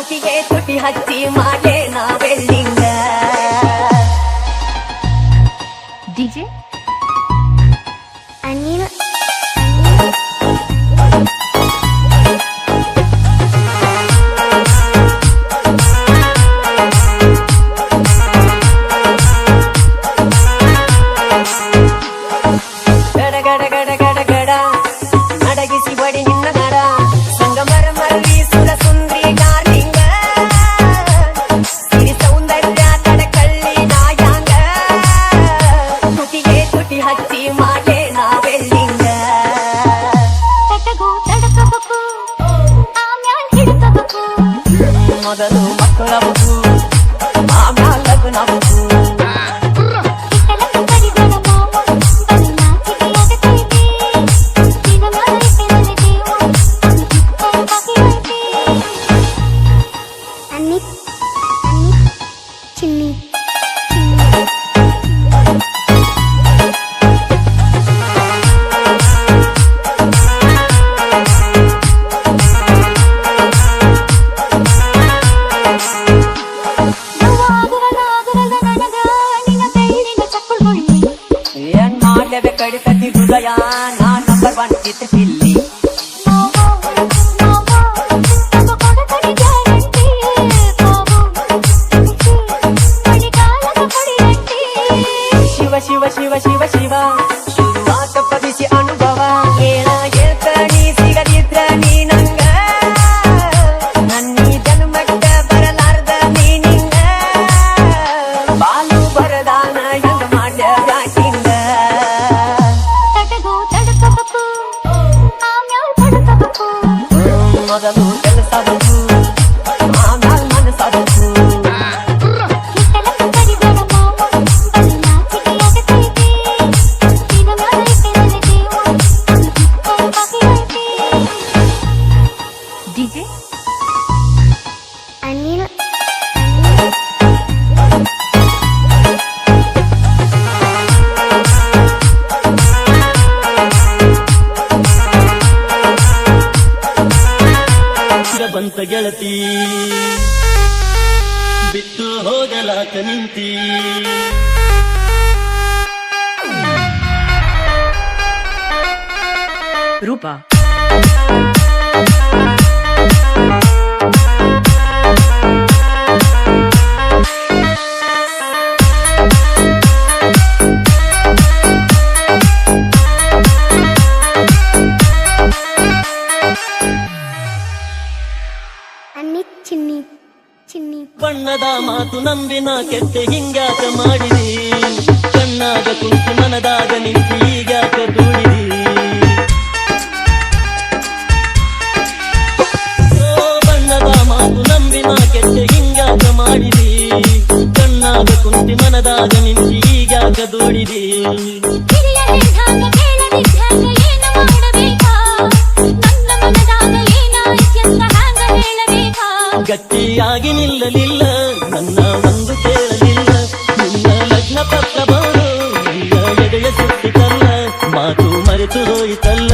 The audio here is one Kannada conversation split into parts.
ತುಟಿಗೆ ತುಟಿ ಹಚ್ಚಿ ಮಾಡೆ ನಾವೆಲ್ಲಿಂಗ ಡಿಜೆ ರೂಪಾ ಚಿನ್ನಿ ಚಿನ್ನಿ. ಬಣ್ಣದ ಮಾತು ನಂಬಿನ ಕೆತ್ತೆ ಹಿಂಗ್ಯಾಕ ಮಾಡಿದಿ? ಕಣ್ಣಾಗ ಕುಂತು ಮನದಾಗ ನಿಂತು ಈಗ್ಯಾಕ ದೂಡಿದಿ ನಿಂತಿ ಮನದಾಗ ನಿಂತಿ ಈಗ ದೋಡಿದಿ ಗಟ್ಟಿಯಾಗಿ ನಿಲ್ಲಲಿಲ್ಲ ನನ್ನ ಒಂದು ಕೇಳಲಿಲ್ಲ. ನಿನ್ನ ಲಗ್ನ ಪತ್ರ ಬರು ನಿನ್ನ ಎದೆಯ ಸುತ್ತಿತಲ್ಲ ಮಾತು ಮರೆತು ಹೋಯಿತಲ್ಲ.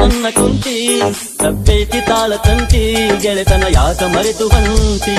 ನನ್ನ ಕುಂತಿ ತಪ್ಪೇತಿ ತಾಳ ತಂತಿ ಗೆಳೆತನ ಯಾಕ ಮರೆತು ಬಂತಿ?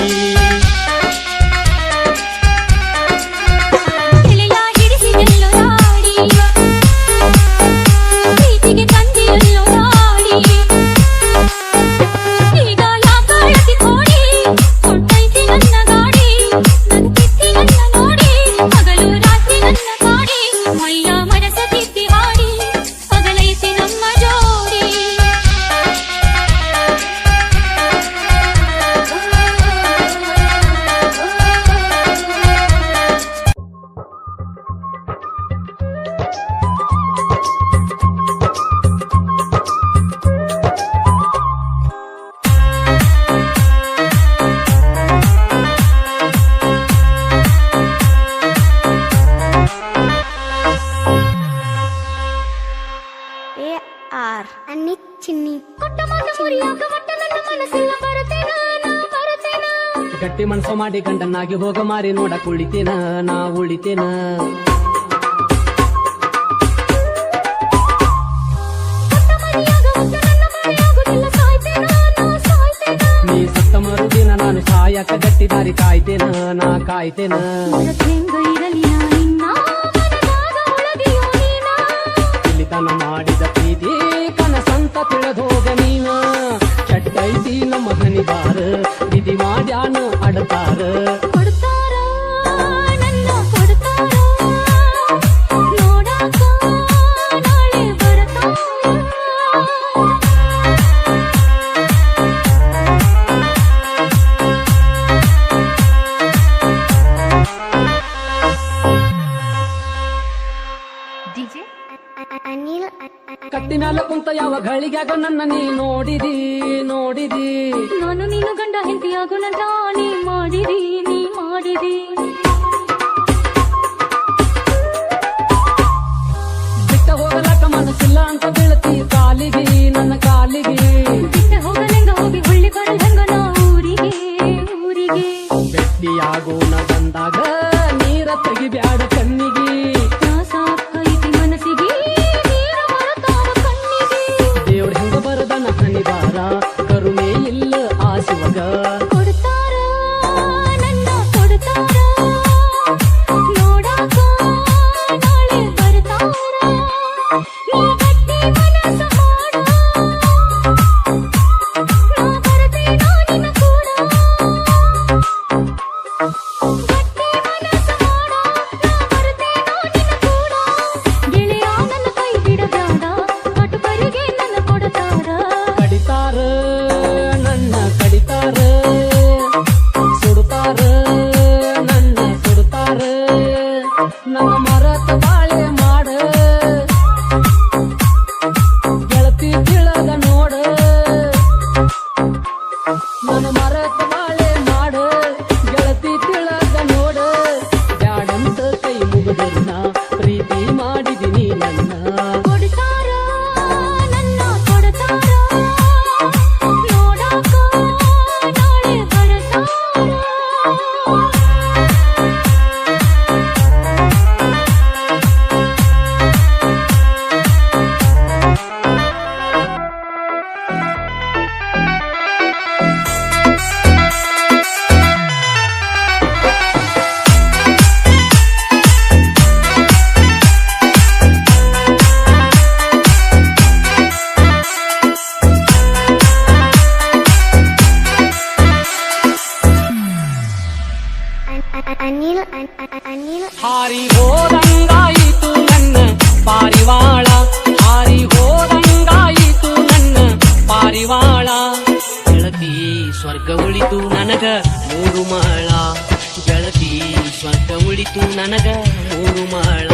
ಮಾಡಿ ಗಂಡನಾಗಿ ಹೋಗ ಮಾರಿ ನೋಡ ಕುಳಿತೇನ ನಾ ಉಳಿತೇನ? ನೀ ಸತ್ತ ಮರುದಿನ ನಾನು ಸಾಯಕ ಗಟ್ಟಿ ದಾರಿ ಕಾಯ್ತೇನ? ನಾ ಕಾಯ್ತೇನ? ಇಲ್ಲಿತನ ಮಾಡಿದ ಪ್ರೀತಿ ಕನಸಂತ ತಿಳಿದೋಗ ನೀನ. ಚಟ್ಟೈತಿ ನಮ್ಮ ಧನಿಬಾರ ಇದಿ तार ಗಳಿಗಾಗೋ ನನ್ನ ನೀ ನೋಡಿದಿ ನೋಡಿದಿ. ನಾನು ನೀನು ಗಂಡ ಹೆಂಡತಿಯಾಗೋ ನನ್ನ ನೀ ಮಾಡಿದಿ ನೀ ಮಾಡಿದಿ. ಬಿಟ್ಟ ಹೋಗಲಾಕ ಮನಸ್ಸಿಲ್ಲ ಅಂತ ಬೀಳತಿ ಕಾಲಿಗೆ ನನ್ನ ಕಾಲಿಗೆ. ಬಿಟ್ಟ ಹೋಗಲೆಂಗ ಹೋಗಿ ಹುಳ್ಳಿ ಬರಲ್ ನಾ ಊರಿಗೆ ಊರಿಗೆ. ಬೆಟ್ಟಿಯಾಗೋ ಬಂದಾಗ ನೀರ ತೆಗಿಬ್ಯಾಡ ಗೆಳತಿ ಸ್ವಂತ ಉಳಿತು ನನಗ ಮೂರು ಮಾಳ.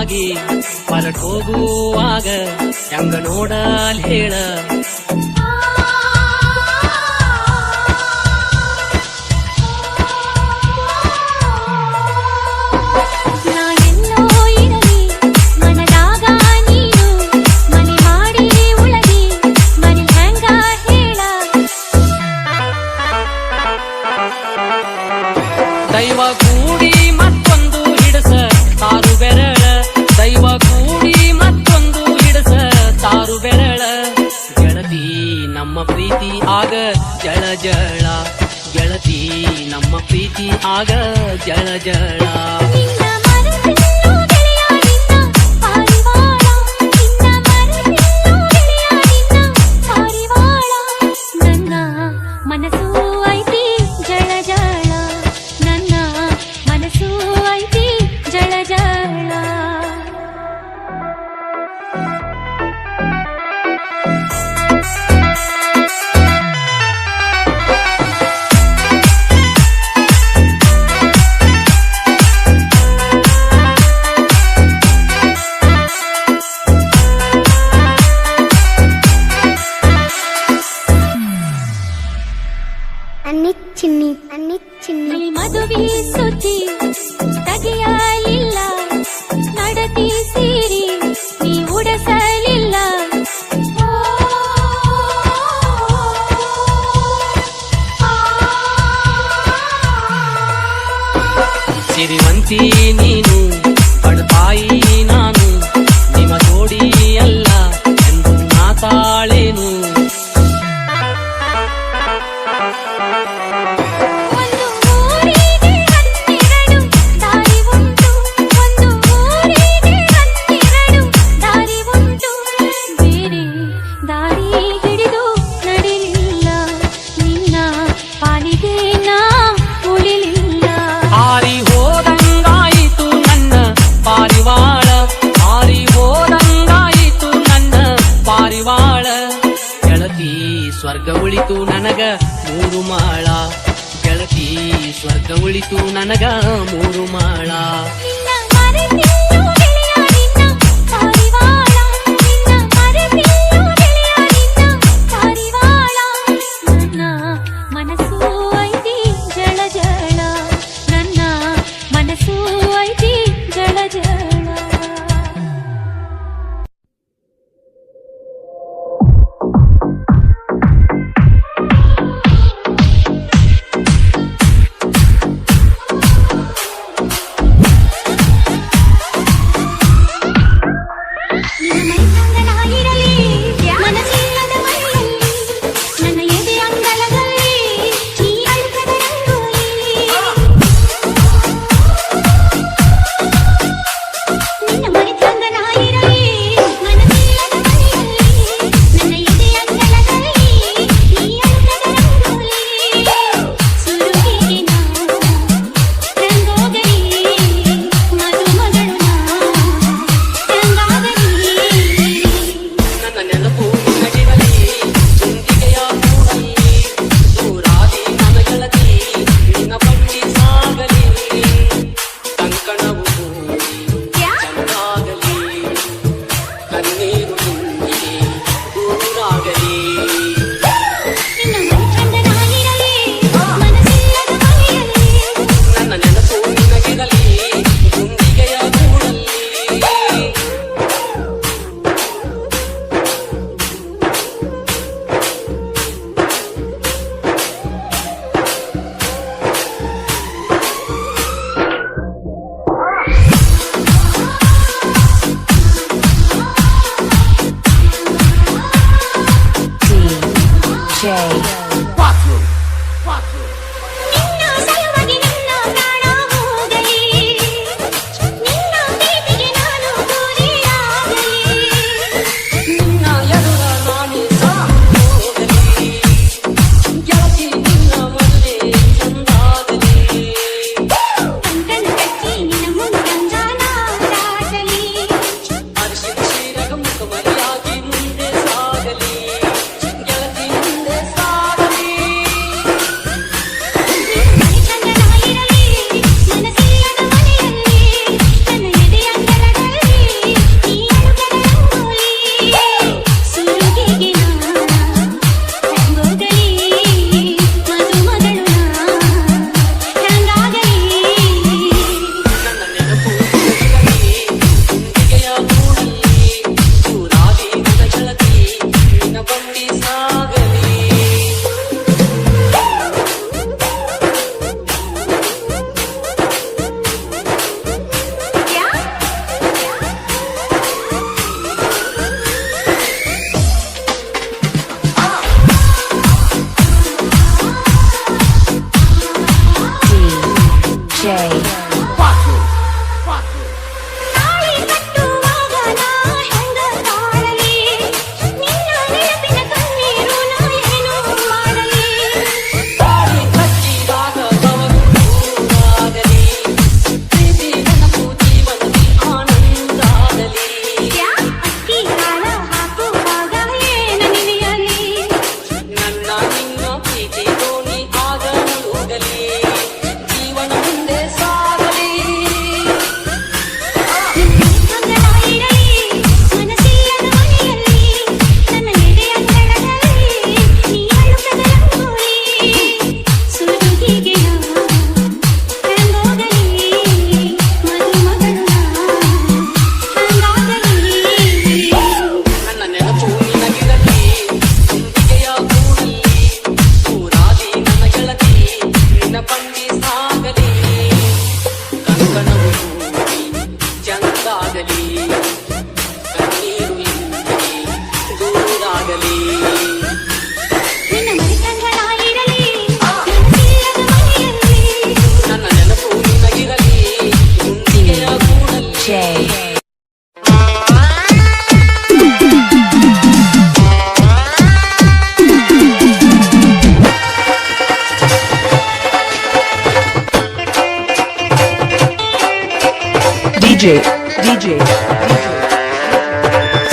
ಆಗಿ ಹೊರಟೋಗುವಾಗ ಹೆಂಗ ನೋಡಲ್ ಹೇಳ.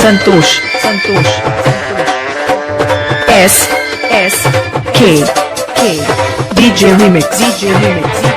Santosh. Santosh. S. S. K. K. DJ Remix. DJ Remix. DJ Remix.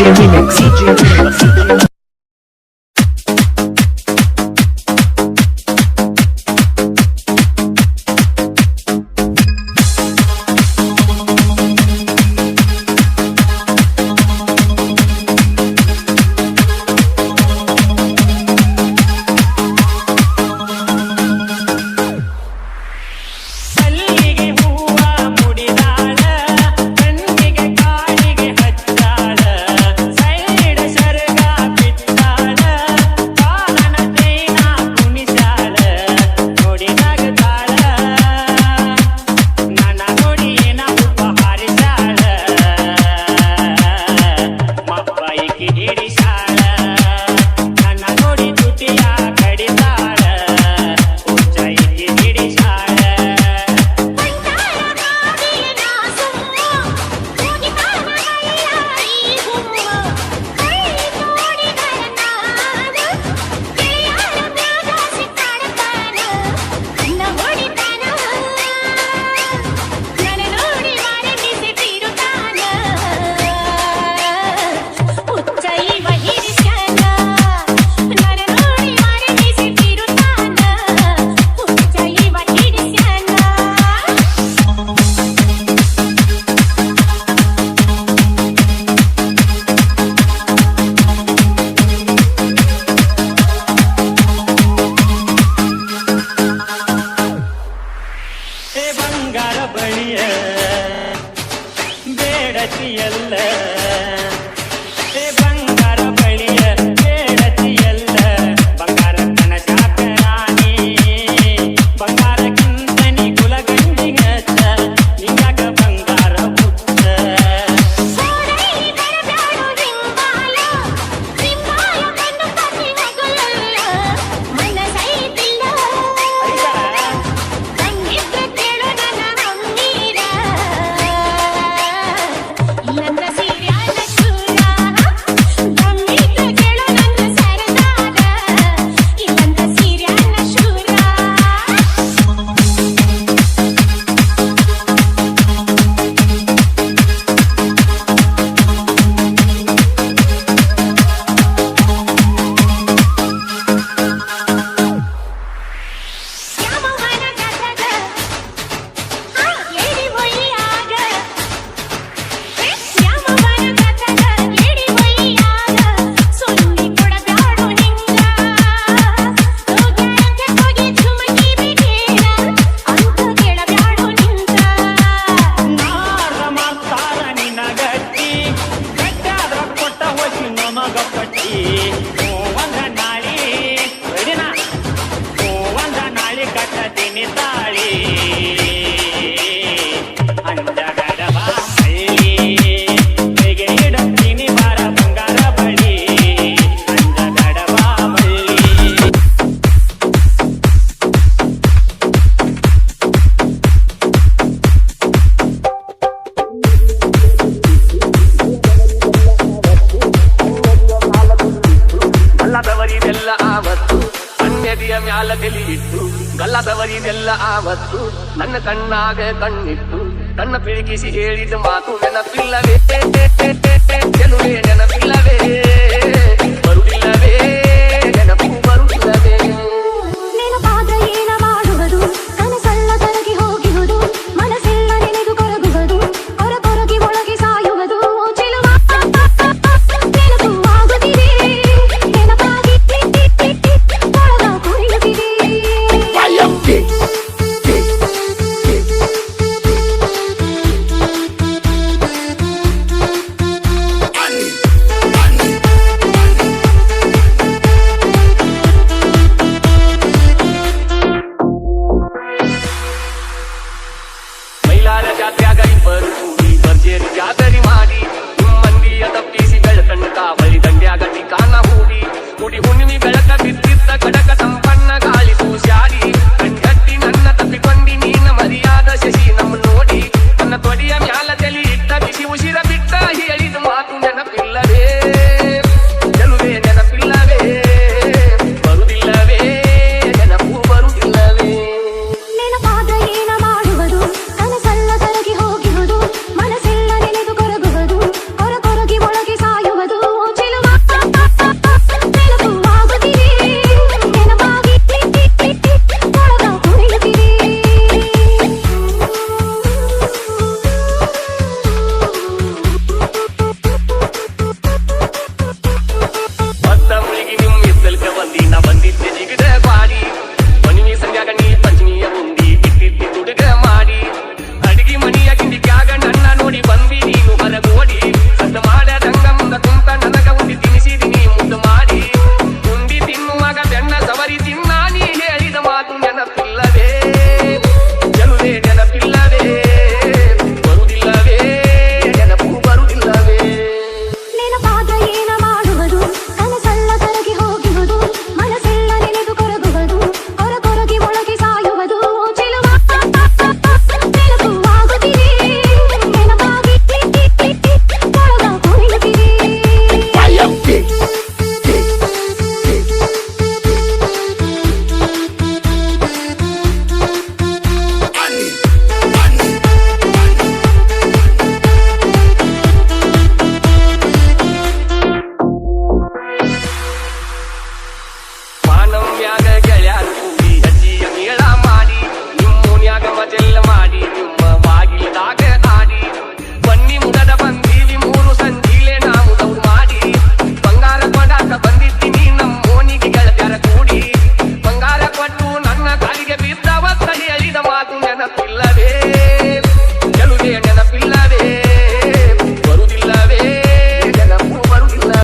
DJ Remix. ನನ್ನ ಕಣ್ಣಾಗ ಕಣ್ಣಿಟ್ಟು ಕಣ್ಣ ಪಿಳಿಕಿಸಿ ಹೇಳಿದ ಮಾತು ನೆನಪಿಲ್ಲವೇ?